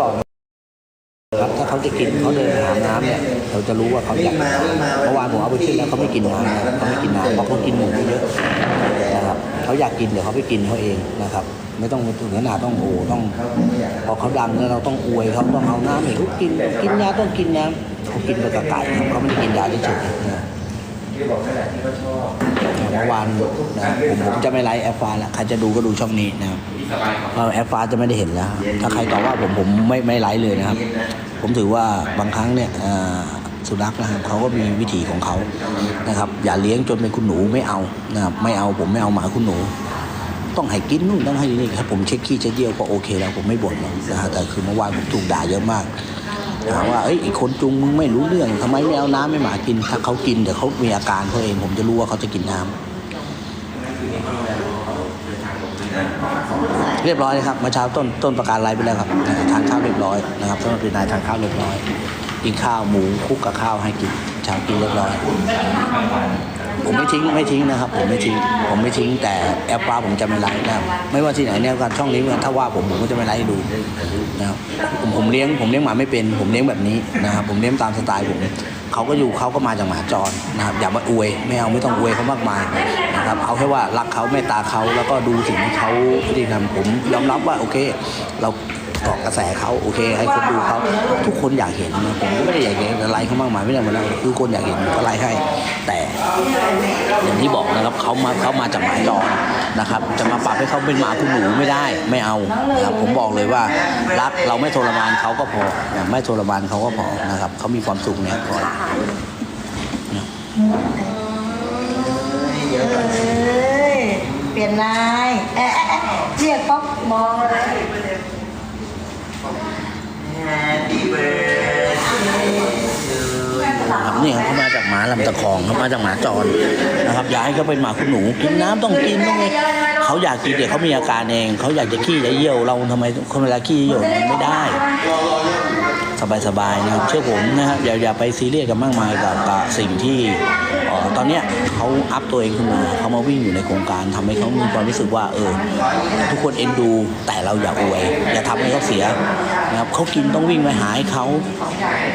บอกครับถ้าเขาจะกินเขาเดินหาน้ำเนี่ยเราจะรู้ว่าเขาอยากเมื่อวานผมเอาไปขึ้นแล้วเขาไม่กินน้ำเขาไม่กินน้ำเพราะเขากินหมูเยอะนะครับเขาอยากกินเดี๋ยวเขาไปกินเขาเองนะครับ ไม่ต้องถึงขนาดต้องโอ้ต้อง พอเขาดังแล้วเราต้องอวยเขาต้องเอาน้ำให้เขากินกินยาต้องกินน้ำเขากินไปกับไก่ครับเขาไม่ได้กินยาเฉยๆนะที่บอกขนาดเมื่อวานนะผมผมจะไม่ไลฟ์แอปฟ้าละใครจะดูก็ดูช่องนี้นะครับเพราะ แอปฟ้าจะไม่ได้เห็นแล้ว ถ้าใครตอบว่าผมผมไม่ไม่ไลฟ์เลยนะครับ ผมถือว่าบางครั้งเนี่ยสุนัขนะครับเขาก็มีวิถีของเขานะครับ อย่าเลี้ยงจนเป็นคุณหนูไม่เอานะครับไม่เอาผมไม่เอาหมาคุณหนู ต้องให้กินนู่นต้องให้นี่ครับผมเช็คขี้เช็คเยี่ยวก็โอเคแล้วผมไม่บ่นหรอกนะฮะแต่คือเมื่อวานผมถูกด่าเยอะมากถามว่าเอ้ยไอ้คนจุงมึงไม่รู้เรื่องทำไมไม่เอาน้ำไม่หมากิน ถ้าเขากินเดี๋ยวเขามีอาการเขาเองผมจะรู้ว่าเขาจะกินน้ำ เรียบร้อยเลยครับเมื่อเช้าต้นต้นประการไรไปแล้วครับทานข้าวเรียบร้อยนะครับต้นเป็นนายทานข้าวเรียบร้อยกินข้าวหมูคุกกับข้าวให้กินเช้ากินเรียบร้อย ผมไม่ทิ้งไม่ทิ้งนะครับ ผมไม่ทิ้ง ผมไม่ทิ้งแต่แอปปลาผมจะไม่ไลฟ์นะครับไม่ว่าที่ไหนเนี่ยการช่องนี้ถ้าว่าผมผมก็จะไม่ไลฟ์ดูนะครับผมผมเลี้ยงผมเลี้ยงหมาไม่เป็น ผมเลี้ยงแบบนี้นะครับผมเลี้ยงตามสไตล์ผมเขาก็อยู่เขาก็มาจากหมาจรนะครับอย่ามาอวยไม่เอาไม่ต้องอวยเขามากมายนะครับเอาแค่ว่ารักเขาเมตตาเขาแล้วก็ดูสิ่งที่เขาที่ทำผมยอมรับว่าโอเค เรา เกาะกระแสเขาโอเค ให้คนดูเขาทุกคนอยากเห็นนะผมก็ไม่ได้อยากเห็นไลค์เขามากมายไม่ได้หมดแล้วคือคนอยากเห็นก็ไลค์ให้ แต่อย่างที่บอกนะครับเขามาเขามาจากหมายจรนะครับ จะมาปรับให้เขาเป็นหมาคุณหนูไม่ได้ไม่เอานะครับผมบอกเลยว่ารักเราไม่ทรมานเขาก็พอไม่ทรมานเขาก็พอนะครับเขามีความสุขเนี่ยพอเยอะเปลี่ยนนายเอ๊ะเอ๊ะเอ๊ะเรียกป๊อกมองเลย นะครับนี่เขามาจากหมาลำตะคองเขามาจากหมาจรนะครับอยากให้เขาเป็นหมาคุณหนูกินน้ำต้องกินต้องเขาอยากกินเดี๋ยวเขามีอาการเองเขาอยากจะขี้จะเยี่ยวเราทำไมคนเวลาขี้เยี่ยวไม่ได้ สบายๆนะครับเชื่อผมนะครับอย่าอย่าไปซีเรียสกันมากมายกับสิ่งที่ตอนเนี้ยเขาอัพตัวเองขึ้นมาเขามาวิ่งอยู่ในโครงการทำให้เขามีความรู้สึกว่าเออทุกคนเอ็นดูแต่เราอย่าอวยอย่าทำให้เขาเสีย นะครับเขากินต้องวิ่งไปหาให้เขา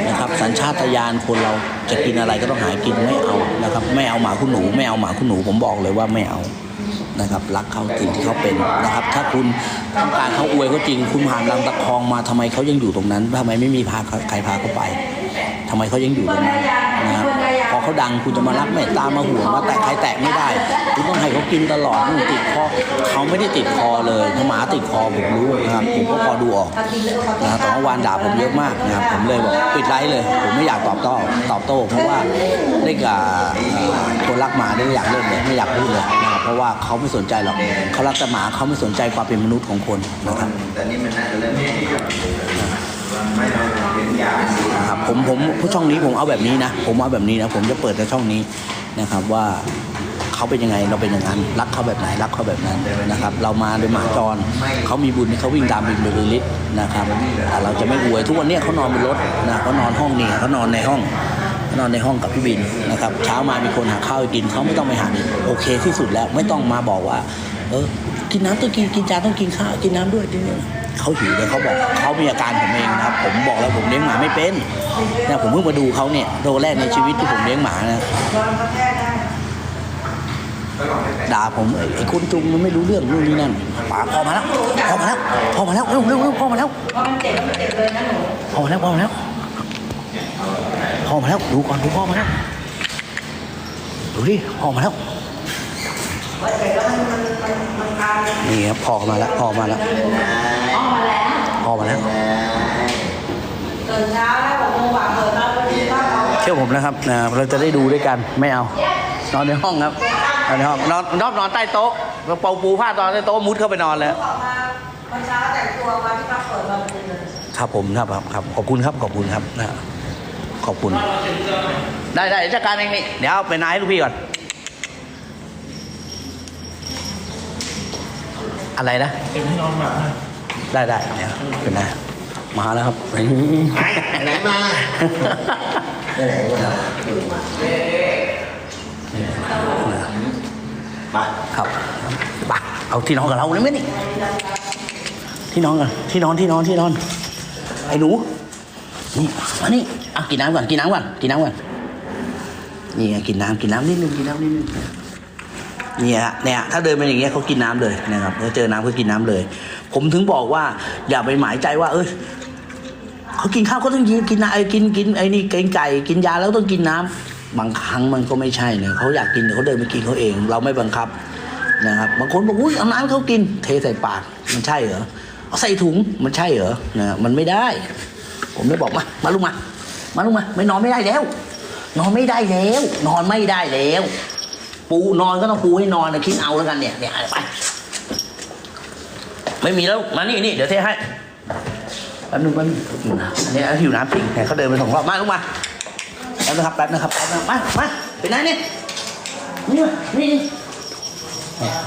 นะครับ สัญชาตญาณคนเราจะกินอะไรก็ต้องหากินไม่เอานะครับ ไม่เอาหมาคุณหนู ไม่เอาหมาคุณหนูผมบอกเลยว่าไม่เอานะครับรักเขาสิ่งที่เขาเป็นนะครับ ถ้าคุณต้องการเขาอวยเขาจริง คุณผ่านลำตะคองมาทำไมเขายังอยู่ตรงนั้นทำไมไม่มีพาใครพาเขาไปทำไมเขายังอยู่ตรงนั้น เขาดังคุณจะมารักเมตตามาห่วงมาแตะใครแตะไม่ได้คุณต้องให้เขากินตลอดนู่นติดคอเขาไม่ได้ติดคอเลยถ้าหมาติดคอผมรู้นะครับผมก็พอดูออกนะครับแต่ว่าวานด่าผมเยอะมากนะครับผมเลยบอกปิดไลฟ์เลย ผมไม่อยากตอบโต้ตอบโต้เพราะว่าได้กับคนรักหมาได้อยากเล่นเลยไม่อยากพูดเลยนะครับเพราะว่าเขาไม่สนใจหรอกเขารักแต่หมาเขาไม่สนใจความเป็นมนุษย์ของคนนะครับแต่นี่มันน่าจะเริ่ม นะครับผมผมผู้ช่องนี้ผมเอาแบบนี้นะ ผมเอาแบบนี้นะ ผมจะเปิดในช่องนี้นะครับว่าเขาเป็นยังไงเราเป็นอย่างนั้นรักเขาแบบไหนรักเขาแบบนั้นนะครับ เรามาโดยหมาจรเขามีบุญที่เขาวิ่งตามบินเบลิลิตนะครับแต่เราจะไม่อวยทุกวันนี้เขานอนบนรถนะเขานอนห้องนี่เขานอนในห้องนอนในห้องกับพี่บินนะครับเช้ามามีคนหาข้าวกินเขาไม่ต้องไปหาโอเคที่สุดแล้วไม่ต้องมาบอกว่า เออ กินน้ำต้องกินกินจานต้องกินข้าวกินน้ำด้วยนี่เขาหิวเลยเขาบอกเขามีอาการผมเองนะครับผมบอกแล้วผมเลี้ยงหมาไม่เป็นนะผมเพิ่งมาดูเขาเนี่ยโดแรกในชีวิตที่ผมเลี้ยงหมานะด่าผมไอ้คนจุงมันไม่รู้เรื่องนู่นนี่นั่นป๋าพอมาแล้วพอมาแล้วพอมาแล้วเร็วเร็วเร็วพอมาแล้วพราะมันเจ็บเลยนะหนูพอมาแล้วพอมาแล้วพอมาแล้วดูก่อนดูพ่อมาแล้วดูดิพอมาแล้ว ว่าเจ็บแล้วมั นมันมันมันตายนี่ครับพอมาแล้วพอมาแล้วออกมาแล้วพอมาแล้วตื่นเช้าแล้วหกโมงกว่าเปิดมาพอดีก็เอาเชื่อผมนะครับนะเราจะได้ดูด้วยกันไม่เอา นอนในห้องครับนอนในห้องนอนนอนนอนใต้โต๊ะเราเป่าปูผ้านอนใต้โต๊ะมุดเข้าไปนอนเลยออกมาเมื่อเช้าแต่งตัวมาที่มาเปิดมาเป็นเลยครับผมครับครับครับขอบคุณครับขอบคุณครับนะขอบคุณ ได้ได้เดี๋ยวจัดการเองนี่เดี๋ยวเอาไปนายให้ลูกพี่ก่อน อะไรนะได้ได้เดี๋ยวเป็นนายมาแล้วครับไหนมาไหนมามาครับไปเอาที่นอนกับเราเลยไหมนี่ที่นอนกันที่นอนที่นอนที่นอน ไอ้หนูนี่มานี่อะกินน้ำก่อนกินน้ำก่อนกินน้ำก่อนนี่ไงกินน้ำกินน้ำนิดนึงกินน้ำนิดนึง เนี่ยเนี่ยถ้าเดินไปอย่างเงี้ยเขากินน้ำเลยนะครับเขาเจอน้ำเขากินน้ำเลย ผมถึงบอกว่าอย่าไปหมายใจว่า เอ้ยเขากินข้าวก็ต้องกินกินน้ำไอ้กินกินไอ้นี่กินไก่กินยาแล้วต้องกินน้ำบางครั้งมันก็ไม่ใช่เนะเขาอยากกินเขาเดินไปกินเขาเอง เราไม่บังคับนะครับบางคนบอกอุ้ยเอาน้ำเขากิน เทใส่ปากมันใช่เหรอเอาใส่ถุงมันใช่เหรอนะมันไม่ได้ ผมเลยบอกมามาลุกมามาลุกมาไม่นอนไม่ได้แล้ว นอนไม่ได้แล้ว นอนไม่ได้แล้ว ปูนอนก็ต้องปูให้นอนนะคิดเอาแล้วกันเนี่ยเนี่ยไปไม่มีแล้วมานี่นี่เดี๋ยวเทให้แป๊บนึงแป๊บนึงหิวน้ำอันนี้หิวน้ำจริงเนี่ยเขาเดินไปสองรอบมาลุกมาแป๊บนะครับแป๊บนะครับแป๊บนะครับมามาไปไหนเนี่ยนี่มานี่นี่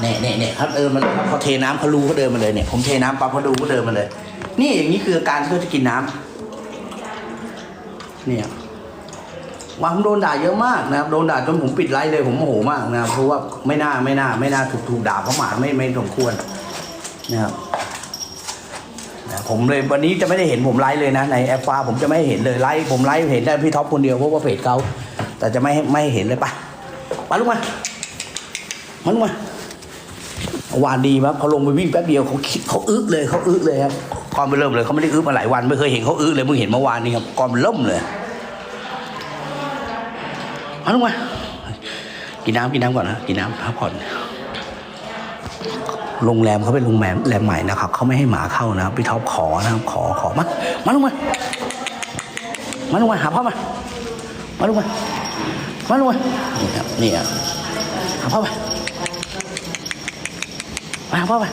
เนี่ยเนี่ยเนี่ยเขาเดินมาเลยครับเขาเทน้ำเขารู้เขาเดินมาเลยเนี่ยผมเทน้ำปั๊บเขาดูเขาเดินมาเลย นี่อย่างนี้คืออาการที่เขาจะกินน้ำเนี่ย ว่าผมโดนด่าเยอะมากนะครับโดนด่าจนผมปิดไลฟ์เลยผมโมโหมากนะครับเพราะว่าไม่น่าไม่น่า ไม่น่าถูกถูกด่าเพราะหมาไม่ไม่สมควรนะครับผมเลยวันนี้จะไม่ได้เห็นผมไลฟ์เลยนะในแอปฟ้าผมจะไม่เห็นเลยไลฟ์ผมไลฟ์เห็นได้พี่ท็อปคนเดียวเพราะว่าเพจเขาแต่จะไม่ไม่เห็นเลยไปไปลุกมามาลุกมาวานดีมั้ยพอลงไปวิ่งแป๊บเดียวเขาคิดเขาอึกเลยเขาอึกเลยครับก่อนไปเริ่มเลยเขาไม่ได้อึกมาหลายวันไม่เคยเห็นเขาอึกเลยเพิ่งเห็นเมื่อวานนี้ครับก่อนมันล่มเลย มาลงมา กินน้ำกินน้ำก่อนนะกินน้ำพักผ่อนโรงแรมเขาเป็นโรงแรมแรมใหม่นะครับเขาไม่ให้หมาเข้านะครับพี่ท็อปขอนะครับขอขอมามาลงมามาลงมาหาพ่อมามาลงมามาลงมานี่ครับนี่ครับหาพ่อมามาพ่อไป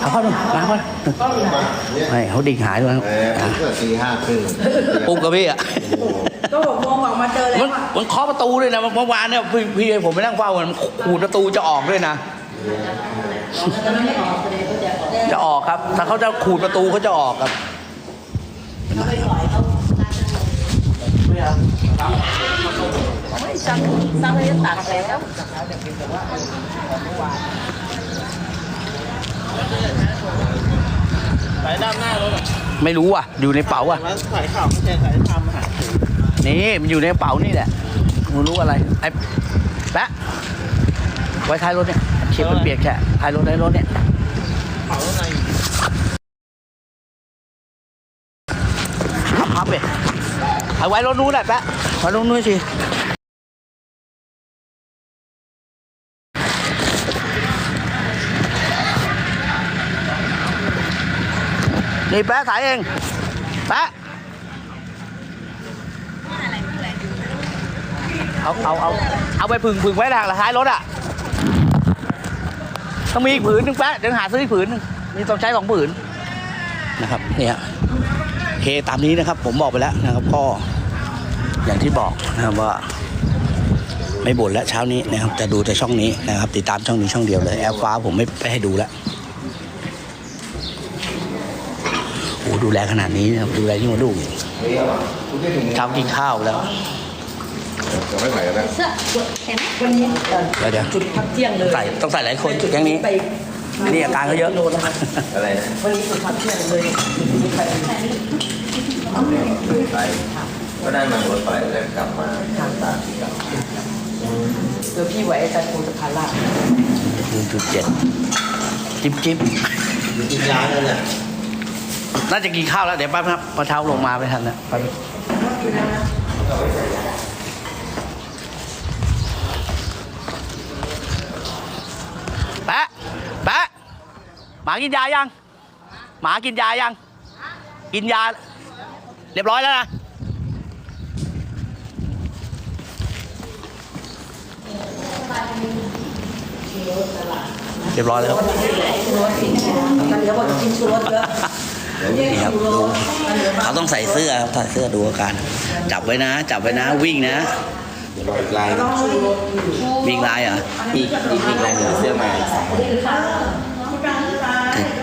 เอาพ่อดูมาพ่อไม่เขาดิ่งหายด้วยเออผมก็ตีห้าครึ่งปุ๊บกับพี่อะ ก็หกโมงออกมาเจอแล้มัวนอะมันเคาะประตูด้วยนะเมื่อวานเนี่ยพี่พี่ผมไปนั่งเฝ้ามันขูดประตูจะออกด้วยนะจะออกครับ ถ้าเขาจะขูดประตูเขาจะออกครับไม่สั่งสั่งเลยตัดแล้วสายด้านหน้ารถอะไม่รู้อะอยู่ในเป๋าอะแล้วสายข่าวไม่ใช่สายทำอะ นี่มันอยู่ในกระเป๋านี่แหละไมันรู้อะไรไอ้แปะไว้ท้ายรถเนี่ยเขียนมันเปียกแค่ท้ายรถท้ายรถเนี่ยเผาในพับพับไปเอาไว้รถนู้นแหละแปะไว้รถนู้นสินี่แปะสายเองแปะ เอาเอาเอาเอาไปผึ่งผึ่งไว้ทางท้ายรถอะต้องมีอีกผืนหนึ่งแปะเดี๋ยวหาซื้ออีกผืนหนึ่งมีต้องใช้สองผืนนะครับเนี่ยโอเคตามนี้นะครับ ผมบอกไปแล้วนะครับก็อย่างที่บอกนะครับว่า ไม่บ่นแล้วเช้านี้นะครับจะดูแต่ช่องนี้นะครับ ติดตามช่องนี้ช่องเดียวเลยแอปฟ้าผมไม่ไปให้ดูแล้วโอ้ดูแลขนาดนี้นะครับดูแลยิ่งกว่าลูกอีกเช้ากินข้าวแล้ว จะไม่ไหวแล้วเสื้อเห็นวันนี้เดี๋ยวเดี๋ยวจุดพักเที่ยงเลยใส่ต้องใส่หลายคนแก๊งนี้ไปนี่อาการเขาเยอะอะไรนะวันนี้จุดพักเที่ยงเลยไปไปก็ได้มารถไฟแล้วกลับมาตามที่กลับเดี๋ยวพี่ไหวอาจารย์คงจะพาล่าหนึ่งจุดเจ็ดจิ๊บจิ๊บอยู่ที่ร้านนั่นน่ะน่าจะกินข้าวแล้ว เดี๋ยวแป๊บครับพอเช้าลงมาไม่ทันนะแป๊บนึงแปะแปะ หมากินยายัง หมากินยายัง กินยา เรียบร้อยแล้วนะเรียบร้อยแล้วครับเดี๋ยวบอกจะกินชูรสเยอะนี่ครับดูเขาต้องใส่เสื้อครับใส่เสื้อดูอาการ จับไว้นะ จับไว้นะ วิ่งนะเดี๋ยวรออีกลายวิ่งลายเหรออีกอีกอีกลายหนึ่งเสื้อมาอีกสอง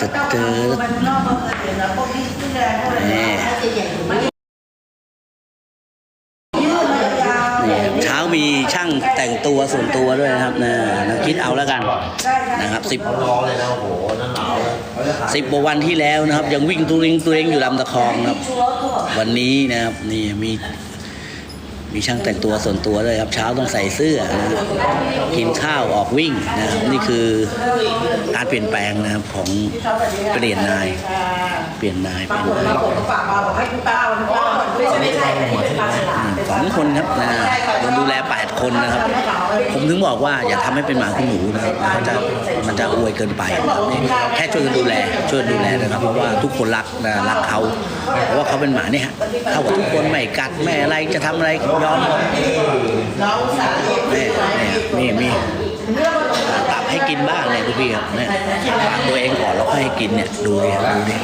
ตึ๊ดตึ๊ดนี่เช้ามีช่างแต่งตัวส่วนตัวด้วยนะครับนะคิดเอาแล้วกันนะครับสิบสิบกว่าวันที่แล้วนะครับ ยังวิ่งตุริงตุริงอยู่ลำตะคองครับ วันนี้นะครับนี่มี มีช่างแต่งตัวส่วนตัวเลยครับเช้าต้องใส่เสื้อนะครับกินข้าวออกวิ่งนะครับนี่คือการเปลี่ยนแปลงนะครับของเปลี่ยนนาย เปลี่ยนนายเปลี่ยนนาย ฝากมาบอกให้คุณป้าคุณป้า ไม่ใช่ไม่ใช่ไม่ใช่ปลาฉลามสองคนครับนะโดนดูแลแปดคนนะครับ ผมถึงบอกว่าอย่าทำให้เป็นหมาคุณหนูนะครับมันจะมันจะอวยเกินไปนะครับแค่ช่วยกันดูแลช่วยกันดูแลนะครับเพราะว่าทุกคนรักนะรักเขาเพราะว่าเขาเป็นหมาเนี่ยฮะเท่ากับทุกคนไม่กัดไม่อะไรจะทำอะไรยอมหมดน้องสาวเนี่ยเนี่ยมีตับให้กินบ้างเนี่ยคุณพี่ครับเนี่ยฝากตัวเองก่อนแล้วค่อยให้กินเนี่ยดูดิดูดิ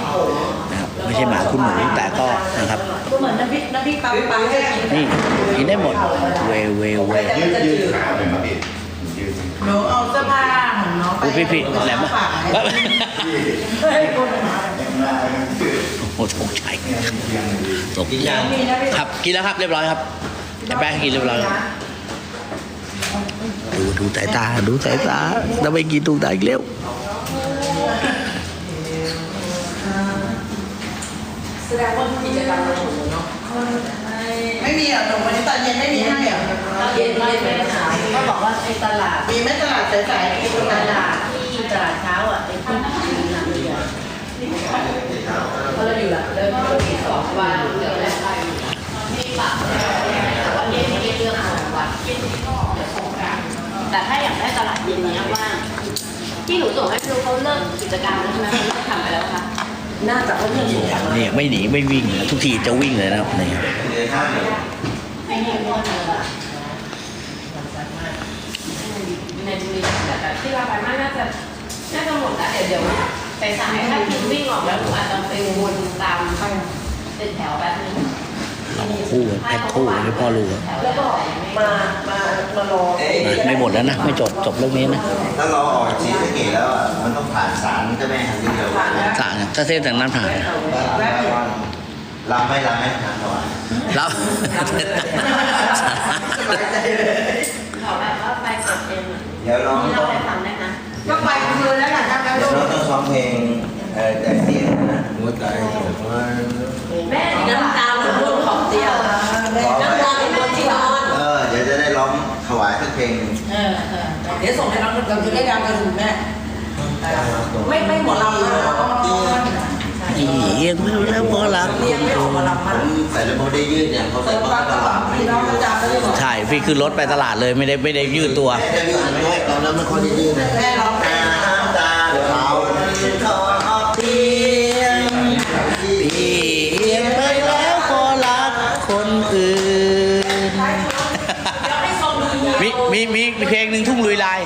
นะ ไม่ใช่หมาคุณหนูแต่ก็นะครับก็เหมือนน้ำพริกน้ำพริกปลาปลาแห้งนี่กินได้หมดเวเวเวยืดยืดขาหน่อยครับพี่ยืดหนูเอาเสื้อผ้าของน้องไปกูพี่พี่แหลมฝากปะให้คนโอ้โหตกใจตกใจครับกินแล้วครับเรียบร้อยครับไอ้แป้งกินเรียบร้อยครับดูดูสายตาดูสายตาแล้วไม่กินตูตาอีกแล้ว ดงว่ากิจกรรมเราหนูเนาะไม่มีอะหนูวันนี้ตอนเย็นไม่มีให้อะตอนเย็นไม่ไม่ถามก็บอกว่าไอ้ตลาดมีไหม่ตลาดสายๆที่ตตลาลาดดที่ตลาดเช้าอะไอ้ที่จีนอะมีอะเพราะเราอยู่หลังเดินเรามีสองวันเดี๋ยวแรกไปมีปากวันนี้ไม่ได้เรื่องของวัดแต่ถ้าอยากได้ตลาดเย็นเนี้ยว่างที่หนูส่งให้พี่รู้เขาเลิกกิจกรรมแล้วใช่ไหมเขาเลิกทำไปแล้วค่ะ น่าจะเขาเรื่องนี่ไม่หนีไม่วิ่งนะทุกทีจะวิ่งเลยนะครับนี่เดี๋ยวถ้าไม่มีคนเลยอะในบุรีแต่แต่ที่เราไปมากน่าจะน่าจะหมดแล้วเดี๋ยวเดี๋ยวไปสายถ้าคิดวิ่งออกแล้วหนูอาจจะไปวนตามเป็นแถวแบบนึงเรา คู่แพ็คคู่ให้พ่อรู้อะแล้วก็มามามารอนะไม่หมดแล้วนะ ไม่จบจบเรื่องนี้นะถ้าเราออกจากสีสะเกตแล้วอะมันต้องผ่านศาลเจ้าแม่ฮันนี่เดียวสารถ้าเส้นจากนั้นผ่านลำไม่ลำไม่ทานก่อนแล้วขอแบบว่าไปกดเองอะเดี๋ยวน้องนี่ต้เราองไปฟังได้นะก็ไปคืนแล้วล่ะถ้างั้นเดี๋ยวลูน้อกงต้องซ้อมเพลงเอ่อแต่เสียงนะหัวใจของมันแม่น้ำตา ดียวน้ำตาเป็นคนที่นอนเออ เดี๋ยวจะได้ร้องถวายสักเพลงหนึ่งเออเออเดี๋ยวส่งให้น้องเราจะได้ดังกันถูกแม่ไม่ไม่หมอลำเลยอีเอียงไม่รู้แล้วพอรักเรียนไม่ออกหมอลำผมันมใส่แล้วโมได้ยืดเนี่ยเขาเติใส่มมาปลาตตลาลาดดพี่น้องอาจารย์ก็เลยบอกใช่พี่ขึ้นรถไปตลาดเลยไม่ได้ไม่ได้ยืดตัวจะยืดด้วยตอนนั้นมันเขาได้ยืดนะแม่ร้องน้ำตาเขาเขาออกเพียงพี่ มีมีมีมีเพลงหนึ่งทุ่งลุยลาย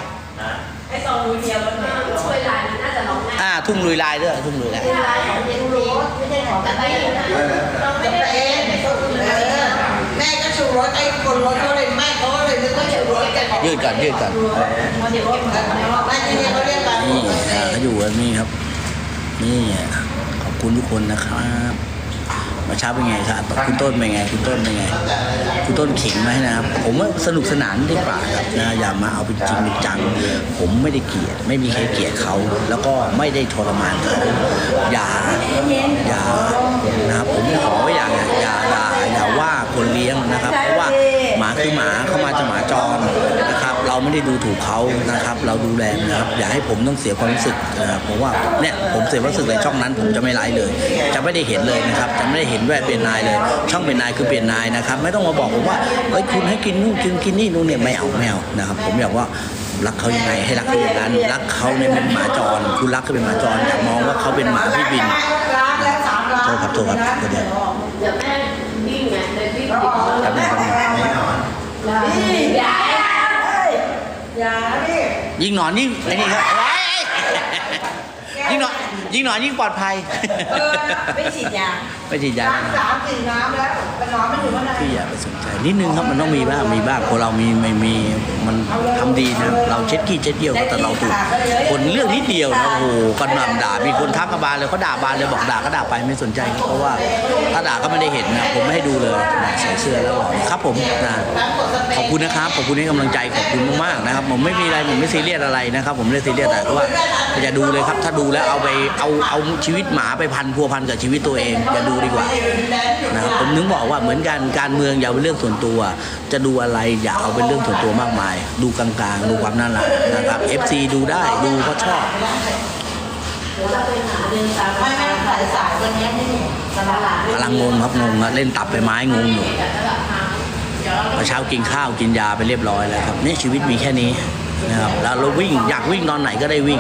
ช่วยลายมันน่าจะร้องง่ายอ่า ทุ่งลุยลายด้วยทุ่งลุยลาย ลายของเย็นดีไม่ใช่ของแต่ไปเราไม่ได้เอ๊ะแม่ก็ชูรถไอ้คนรถเขาเลยแม่เขาก็เลยนึกว่าชูรถกันยืดก่อนยืดก่อนเดี๋ยวเก็บกันแม่ที่นี่เขาเรียกกัน นี่อ่าเขาอยู่กันนี่ครับ นี่ขอบคุณทุกคนนะครับ มาเช้าเป็นไงครับคุณต้นเป็นไงคุณต้นเป็นไงคุณต้นเขิงไหมนะครับ ผมว่าสนุกสนานดีกว่าครับนะอย่ามาเอาเป็นจริงเป็นจัง ผมไม่ได้เกลียด ไม่มีใครเกลียดเขา แล้วก็ไม่ได้ทรมานเขาอย่าอย่านะครับผมขออย่างอย่าด่าอย่าว่าคนเลี้ยงนะครับ เพราะว่าหมาคือหมาเข้ามาจากหมาจร ไม่ได้ดูถูกเขานะครับ เราดูแลนะครับอย่าให้ผมต้องเสียความรู้สึกนะครับเพราะว่าเนี่ยผมเสียความรู้สึกในช่องนั้น ผมจะไม่ไลฟ์เลย จะไม่ได้เห็นเลยนะครับจะไม่ได้เห็นแวะเปลี่ยนนายเลย ช่องเปลี่ยนนายคือเปลี่ยนนายนะครับ ไม่ต้องมาบอกผมว่าเอ้ยคุณให้กินนู่นกินกินนี่นู่นเนี่ยไม่เอาไม่เอานะครับ ผมอยากว่ารักเขายังไงให้รักเขาอย่างนั้นรักเขาเนี่ยเป็นหมาจร คุณรักเขาเป็นหมาจรอย่ามองว่าเขาเป็นหมาพี่บินร้านแล้วสามร้านโทษครับโทษครับเดี๋ยวเดี๋ยวแม่วิ่งไงเลยวิ่งแล้วติดออกครับแม่ไม่นอนนี่ อย่าดิยิ่งนอนยิ่งไอ้นี่ครับ ยิ่งนอนยิ่งนอนยิ่งปลอดภัย เออไม่ฉีดยาไม่ฉีดยาล้างสามสี่น้ำแล้วไปนอนไม่ถึงวันไหนพี่อย่าไปสนใจนิดนึงครับมันต้องมีบ้างมีบ้างคนเรามีไม่มีมันทำดีนะ เราเช็ดขี้เช็ดเยี่ยวแต่เราถูกคนเรื่องนิดเดียวนะโอ้โหก็นำด่ามีคนทักกระบาลเลยเขาด่าบานเลยบอกด่าก็ด่าไปไม่สนใจครับเพราะว่าถ้าด่าก็ไม่ได้เห็นนะผมไม่ให้ดูเลยนะใส่เสื้อแล้วหล่อครับผมนะขอบคุณนะครับขอบคุณให้กำลังใจขอบคุณมากๆนะครับ ผมไม่มีอะไรผมไม่ซีเรียสอะไรนะครับ ผมไม่ได้ซีเรียสแต่ว่าอย่าดูเลยครับ ถ้าดูแล้วเอาไปเอาเอาชีวิตหมาไปพันพัวพันกับชีวิตตัวเองอย่าดูดีกว่านะครับผมนึกบอกว่าเหมือนกันการเมืองอย่าเป็นเรื่องส่วนตัว จะดูอะไรอย่าเอาเป็นเรื่องส่วนตัวมากมาย ดูกลางๆ ดูความน่ารักนะครับ FC ดูได้ดูก็ชอบเราไปหาเดินตามไม่ไม่สายสายวันนี้ไม่มีตลาดกำลังงงครับงงเล่นตับไปไม้งงอยู่พอเช้ากินข้าวกินยาไปเรียบร้อยแล้วครับเนี่ยชีวิตมีแค่นี้ นะครับแล้วเราวิ่งอยากวิ่งตอนไหนก็ได้วิ่ง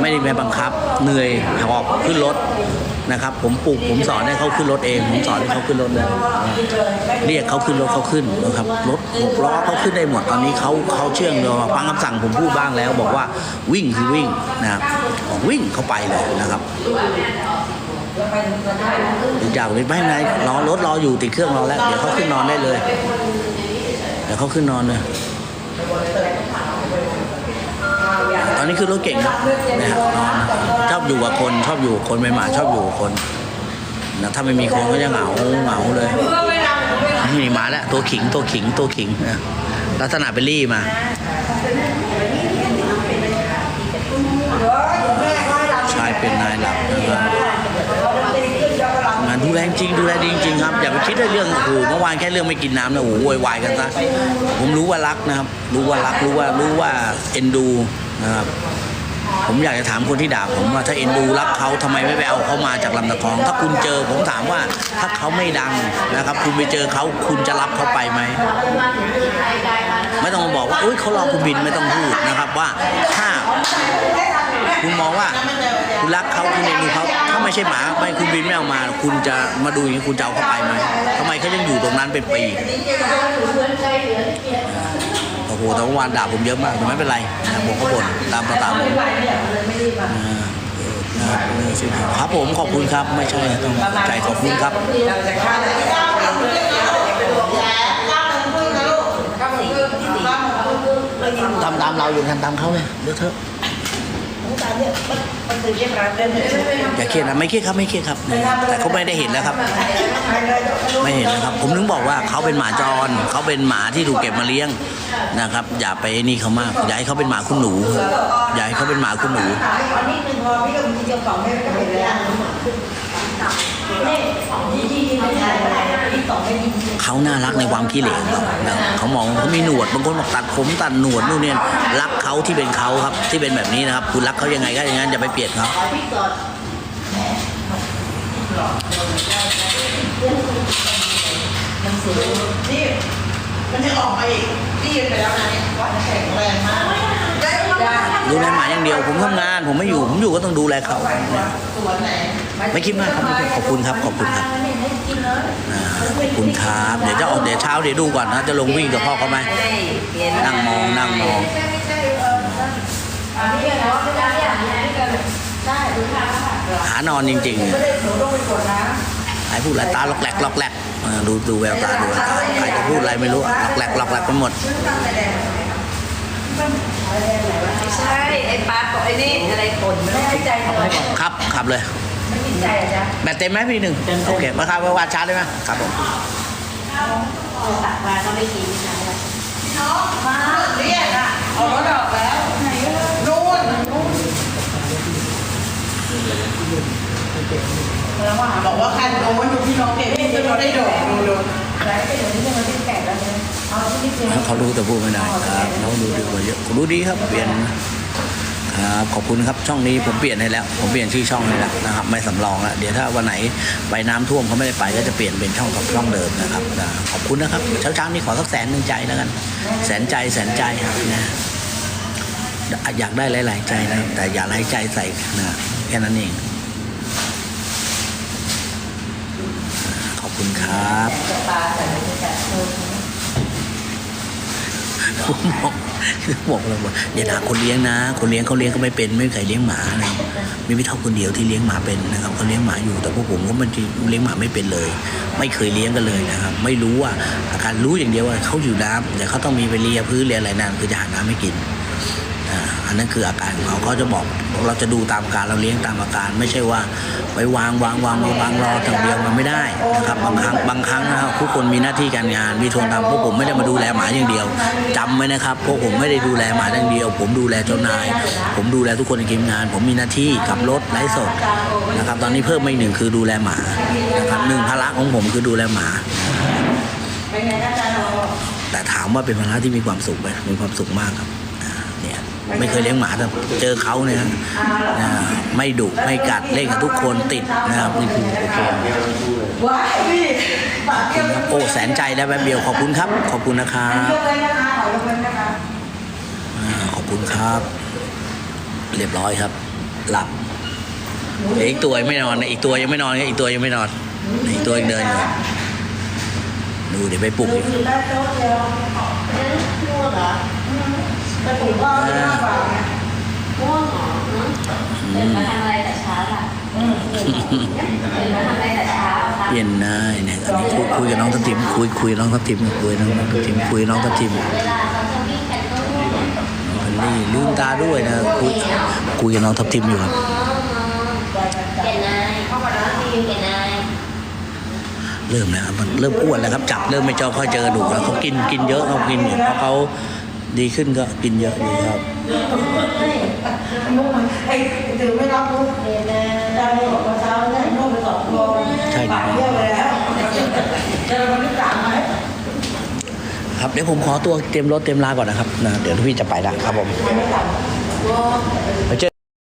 ไม่ได้ไปบังคับ เหนื่อยหอบขึ้นรถนะครับ ผมปลูกผมสอนให้เขาขึ้นรถเอง ผมสอนให้เขาขึ้นรถเลยเรียกเขาขึ้นรถเขาขึ้นนะครับรถหกล้อเขาขึ้นได้หมดตอนนี้เขาเขาเชื่องเลยฟังคำสั่งผมพูดบ้างแล้ว บอกว่าวิ่งคือวิ่งนะครับวิ่งเขาไปเลยนะครับอีกอย่างหนึงไม่เป็นไรรอรถรออยู่ติดเครื่องรอแล้วเดี๋ยวเขาขึ้นนอนได้เลยเดี๋ยวเขาขึ้นนอนเลย ต อนนี้คือรถเก่งนะนะครับชอบอยู่กับคนชอบอยู่คนไม่หมาชอบอยู่คนนะถ้าไม่มีคนก็จะเหงาเหงาเลยนี่มาแล้วตัวขิงตัวขิงตัวขิงนะลักษณะเป็นรี่มาชายเป็นนายหลับงานดูแลจริงดูแลดีจริงครับอย่าไปคิดเรื่องโอ้โหเมื่อวานแค่เรื่องไม่กินน้ำนะโอ้โหวยวายกันซะผมรู้ว่ารักนะครับ รู้ว่ารักรู้ว่ารู้ว่าเอ็นดู นะครับ ผมอยากจะถามคนที่ด่าผมว่าถ้าเอ็นดูรักเขาทำไมไม่ไปเอาเขามาจากลำตะคอง ถ้าคุณเจอผมถามว่าถ้าเขาไม่ดังนะครับ คุณไปเจอเขาคุณจะรับเขาไปไหมไม่ต้องมาบอกว่าเอ้ยเขารอคุณบินไม่ต้องพูดนะครับว่าถ้าคุณมองว่าคุณรักเขาคุณเอ็นดูเขาถ้าไม่ใช่หมาไม่คุณบินไม่เอามา คุณจะมาดูอย่างนี้คุณจะเอาเขาไปไหมทำไมเขายังอยู่ตรงนั้นเป็นปี โอ้โหแต่เมื่อวานด่าผมเยอะมากแต่ไม่เป็นไรผมก็บ่นตามตาษาผมครับผมขอบคุณครับไม่ใช่ต้องใจขอบคุณครับทำตามเราอยู่ทำตามเขาเลยเดี๋ยวเถอะ ตาเนี่ยมันมันตื่นเต้นร้านเดินเลยอย่าเครียดนะไม่เครียดครับไม่เครียดครับ แต่เขาไม่ได้เห็นแล้วครับ ไม่เห็นนะครับ ผมถึงบอกว่าเขาเป็นหมาจรเขาเป็นหมาที่ถูกเก็บมาเลี้ยงนะครับ อย่าไปนี่เขามากอย่าให้เขาเป็นหมาคุณหนูอย่าให้เขาเป็นหมาคุณหนูอันนี้หนึ่งพอพี่ก็มีเจ้าของไม่ก็เห็นแล้วนี่ที่ที่ไม่ใช่ที่ต่อไม่ดี เขาน่ารักในความขี้เหร่ของเขานะครับเขามองเขามีหนวดบางคนบอกตัดผมตัดหนวดนู่นเนี่ยรักเขาที่เป็นเขาครับ ที่เป็นแบบนี้นะครับ คุณรักเขายังไงก็อย่างนั้นอย่าไปเปลี่ยนเขาพี่สดนี่มันจะออกมาอีกพี่ยืนไปแล้วนะเนี่ยว่าแข็งแรงมากดูแลหมาอย่างเดียวผมทำงาน ผมไม่อยู่ผมอยู่ก็ต้องดูแลเขาสวนไหนไม่คิดมากครับไม่คิดขอบคุณครับขอบคุณครับอ่า ขอบคุณครับเดี๋ยวจะออกเดี๋ยวเช้าเดี๋ยวดูก่อนนะจะลงวิ่งกับพ่อเขาไหมนั่งมองนั่งมองหานอนจริงๆไม่ได้หนูต้องไปกดน้ไอ้พูดอะไรตาล็อกแหลกล็อกแหลกเออดูดูแววตาดูแววตาใครจะพูดอะไรไม่รู้ล็อกแหลกล็อกแหลกไปหมดใช่ไอ้ปลาไอ้นี่อะไรขนไม่ให้ใจเขาครับขับเลยไม่มี ใจอะจ๊ะแบตเต็มไหมพี่หนึ่งโอเคมาครับไปวาดชาร์จได้ไหมครับผมตักมาก็ไม่กินนะน้องมาเรียกอะเอารถออกแล้วไหนนู่นนู่นแล้วว่าบอกว่าคันโน้นดูพี่น้องเด็กพี่น้องได้ดอกดูดูไหนไปเดี๋ยวนี้มันเป็นแปดแล้วเนี่ยเอาที่นี่คือเขารู้แต่พูดไม่ได้ครับเขาดูดีกว่าเยอะรู้ดีครับเปลี่ยน ครับขอบคุณครับช่องนี้ผมเปลี่ยนให้แล้ว ผมเปลี่ยนชื่อช่องให้แล้วนะครับ ไม่สำรองแล้วเดี๋ยวถ้าวันไหนไปน้ำท่วมเขาไม่ได้ไปก็จะเปลี่ยนเป็นช่องกับช่องเดิมนะครับนะขอบคุณนะครับเช้าเช้าๆนี้ขอสักแสนหนึ่งใจแล้วกัน แสนใจแสนใจนะอยากได้หลาย ๆ ใจนะแต่อย่าหลายใจใส่นะแค่นั้นเองขอบคุณครับ ปลาใส่ในกระเป๋า ผมบอกบอกเลยว่าอย่าด่าคนเลี้ยงนะ คนเลี้ยงเขาเลี้ยงก็ไม่เป็นไม่มีใครเลี้ยงหมานะครับมีพี่เท่าคนเดียวที่เลี้ยงหมาเป็นนะครับเขาเลี้ยงหมาอยู่ แต่พวกผมก็มันเลี้ยงหมาไม่เป็นเลย ไม่เคยเลี้ยงกันเลยนะครับ ไม่รู้ว่าอาการรู้อย่างเดียวว่าเขาอยู่น้ำแต่เขาต้องมีไปเลียพื้นเลียอะไรนั่นคือจะหาน้ำให้กินอันนั้นคืออาการของเขาเขาจะบอกเราจะดูตามการเราเลี้ยงตามอาการ ไม่ใช่ว่า ไปวางวางวางวางวางรออย่างเดียวมันไม่ได้นะครับบางครั้งบางครั้งนะครับทุกคนมีหน้าที่การงานมีทนทำพวกผมไม่ได้มาดูแลหมาอย่างเดียวจำไว้นะครับพวกผมไม่ได้ดูแลหมาอย่างเดียว ผมดูแลเจ้านาย ผมดูแลทุกคนในทีมงาน ผมมีหน้าที่ขับรถไล่สดนะครับ ตอนนี้เพิ่มมาอีกหนึ่งคือดูแลหมานะครับหนึ่งภาระของผมคือดูแลหมาแต่ถามว่าเป็นภาระที่มีความสุขไหมมีความสุขมากครับ ไม่เคยเลี้ยงหมาแต่เจอเขาเนี่ยนะไม่ดุไม่กัดเล่นกับทุกคนติดนะครับนี่คือโอเคโอ้แสนใจแล้วแป๊บเดียวขอบคุณครับ ขอบคุณนะครับยกเลยนะคะขอยกเลยนะคะขอบคุณครับ เรียบร้อยครับ หลับอีกตัวยังไม่นอนอีกตัวยังไม่นอนอีกตัวยังไม่นอนอีกตัวยังเดินอยู่ดูเดี๋ยวไปปลุกอีก อยู่ได้โต๊ะเดียวง่วงเหรอไปปลูกว่าไม่มากกว่าไงง่วงเหรอเดินมาทำอะไรแต่เช้าล่ะเดินมาทำอะไรแต่เช้าคะเปลี่ยนนายเนี่ยอันนี้คุยคุยกับน้องทัพทิมคุยคุยกับน้องทัพทิมคุยกับน้องทัพทิมคุยกับน้องทัพทิมเวลาเขาจะวิ่งกันก็ง่วงพันลี่ลืมตาด้วยนะคุยคุยกับน้องทัพทิมอยู่ครับเก่งนายเข้ามาแล้วทีมเก่งนายเริ่มแล้วครับมันเริ่มอ้วนแล้วครับจับเริ่มไม่ชอบค่อยเจอกระดูกแล้วเขากินกินเยอะเขากินอยู่เพราะเขา ดีขึ้นก็กินเยอะอยู่ครับมุกมันไอ้ถือไม่รับมุกเก่งนายอาจารย์บอกว่าเช้าเนี่ยนุ่มไปสองโลใช่คปารับกเยี่ยวไปแล้วเจอคนที่สามไหมครับเดี๋ยวผมขอตัวเตรียมรถเตรียมลาก่อนนะครับนะเดี๋ยวพี่จะไปแล้วครับผมง่วงไปเจอ